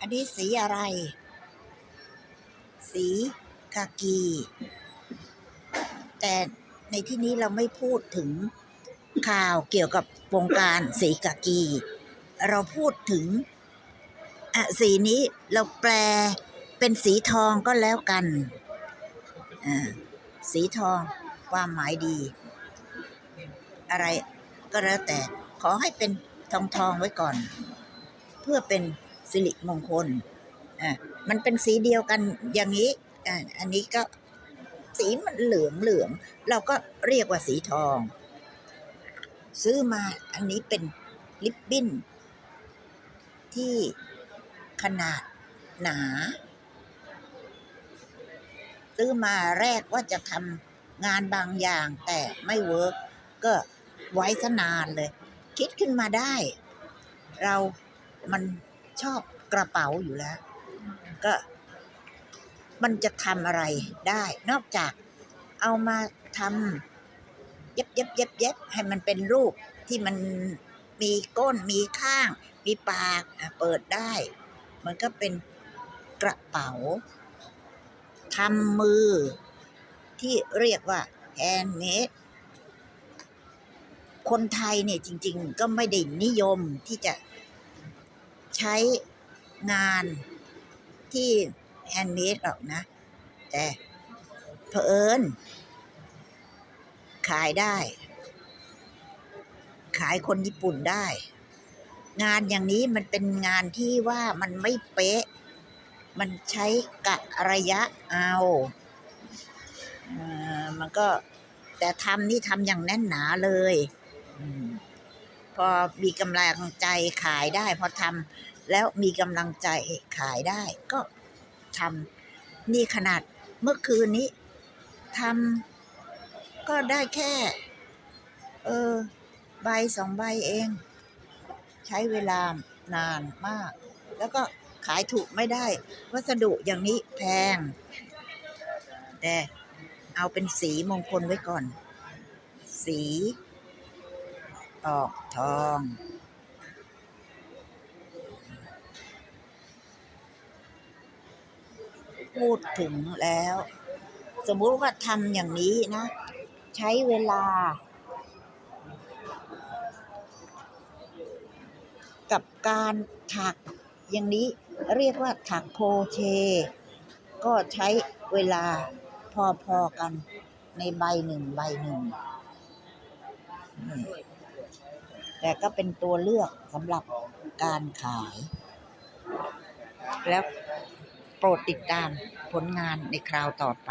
อันนี้สีอะไร สีกากี แต่ในที่นี้เราไม่พูดถึงข่าวเกี่ยวกับวงการสีกากี เราพูดถึงอะสีนี้เราแปลเป็นสีทองก็แล้วกันอ่าสีทองความหมายดี อะไรก็แล้วแต่ขอให้เป็นทองทองไว้ก่อน เพื่อเป็น สิริมงคลอะมันเป็นสีเดียวกันอย่างนี้อะอันนี้ก็สีมันเหลืองเหลืองเราก็เรียกว่าสีทอง ซื้อมาอันนี้เป็นลิปบิ้น ที่ขนาดหนา ซื้อมาแรกว่าจะทำงานบางอย่างแต่ไม่เวิร์กก็ไว้ซะนานเลย คิดขึ้นมาได้ เรามัน ชอบกระเป๋าอยู่แล้ว ก็มันจะทำอะไรได้ นอกจากเอามาทำเย็บเย็บเย็บเย็บให้มันเป็นรูปที่มันมีก้นมีข้าง มีปากเปิดได้ มันก็เป็นกระเป๋าทำมือ ที่เรียกว่าแฮนด์เมดคนไทยเนี่ยจริง ๆ ก็ไม่ได้นิยมที่จะ ใช้งานที่แฮนด์เมดหรอกนะ แต่เผอิญขายได้ ขายคนญี่ปุ่นได้ งานอย่างนี้มันเป็นงานที่ว่ามันไม่เป๊ะ มันใช้กะระยะเอาเอ่อมันก็แต่ทำนี่ทำอย่างแน่นหนาเลยอม อมีกำลังใจขายได้ พอทำแล้วมีกำลังใจขายได้ ก็ทำนี่ขนาดเมื่อคืนนี้ทำก็ได้แค่ เออ ใบสองใบเอง ใช้เวลานานมาก แล้วก็ขายถูกไม่ได้ วัสดุอย่างนี้แพง แต่เอาเป็นสีมงคลไว้ก่อน สี ออกทอง พูดถึงแล้ว สมมุติว่าทำอย่างนี้นะ ใช้เวลา กับการถักอย่างนี้เรียกว่าถักโครเชต์ก็ใช้เวลาพอๆกันในใบหนึ่งใบหนึ่ง แต่ก็เป็นตัวเลือกสำหรับการขาย แล้วโปรดติดตามผลงานในคราวต่อไป